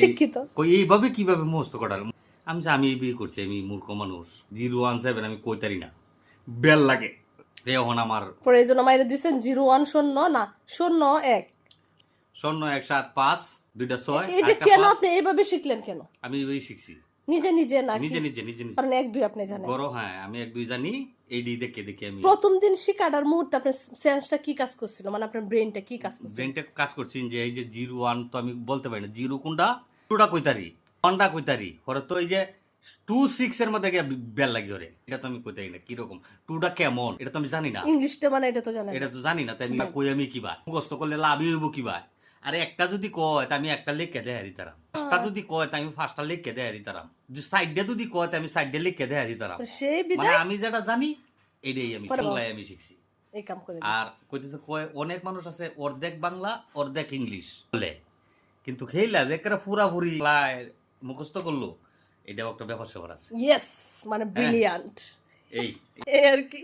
শিক্ষিত। কই এইভাবে কীভাবে মুখস্থ করার আমি যে আমি এই বিয়ে করছি আমি মূর্খ মানুষ। জিরো ওয়ান সেভেন আমি কইতারি না। বেল লাগে। এখন আমার পরে এই জন্য মাইরে দিচ্ছেন জিরো ওয়ান শূন্য না শূন্য এক। শূন্য এক সাত পাঁচ দুইটা ছয় এটা কেন আপনি এইভাবে শিখলেন কেন? আমি এইভাবেই শিখছি। নিজে নিজে নাকি? নিজে নিজে নিজে নিজে। কারণ এক দুই আপনি জানেন। বড় হ্যাঁ আমি এক দুই জানি দেখে দেখে আমি। প্রথম দিন শিকাটার মুহূর্তে আপনার সেন্সটা কি কাজ করছিল? মানে আপনার ব্রেনটা কি কাজ করছিল? ব্রেনটা কাজ যে এই যে জিরো ওয়ান তো আমি বলতে পারি না। জিরো কোনটা? টুটা কইতারি। ওয়ানটা কইতারি। পরে তো এই যে টু সিক্স এর মধ্যে বেল লাগি ওরে। এটা তো আমি কইতারি না কীরকম? টুটা কেমন? এটা তো আমি জানি না। ইংলিশটা মানে এটা তো জানেন। এটা তো জানি না তাই আমি কই আমি কিবা মুখস্থ করলে লাভই হইব কিবা আরে একটা যদি কয় আমি একটা লিখে দেয়া দিতারাম পাঁচটা যদি কয় আমি পাঁচটা লিখে দেয়া দিতারাম যদি সাইডে যদি কয় আমি সাইডে লিখে দেয়া দিতারাম মানে আমি যেটা জানি এটাই আমি বাংলায় আমি শিখছি। এই কাম করে আর কইতেছে কয় অনেক মানুষ আছে অর্ধেক বাংলা অর্ধেক ইংলিশ। বলে। কিন্তু খেইলা দেখরা পুরাপুরি প্রায় মুখস্থ করল এটাও একটা ব্যাপার স্যাপার আছে। ইয়েস মানে ব্রিলিয়ান্ট এই। এই আর কি।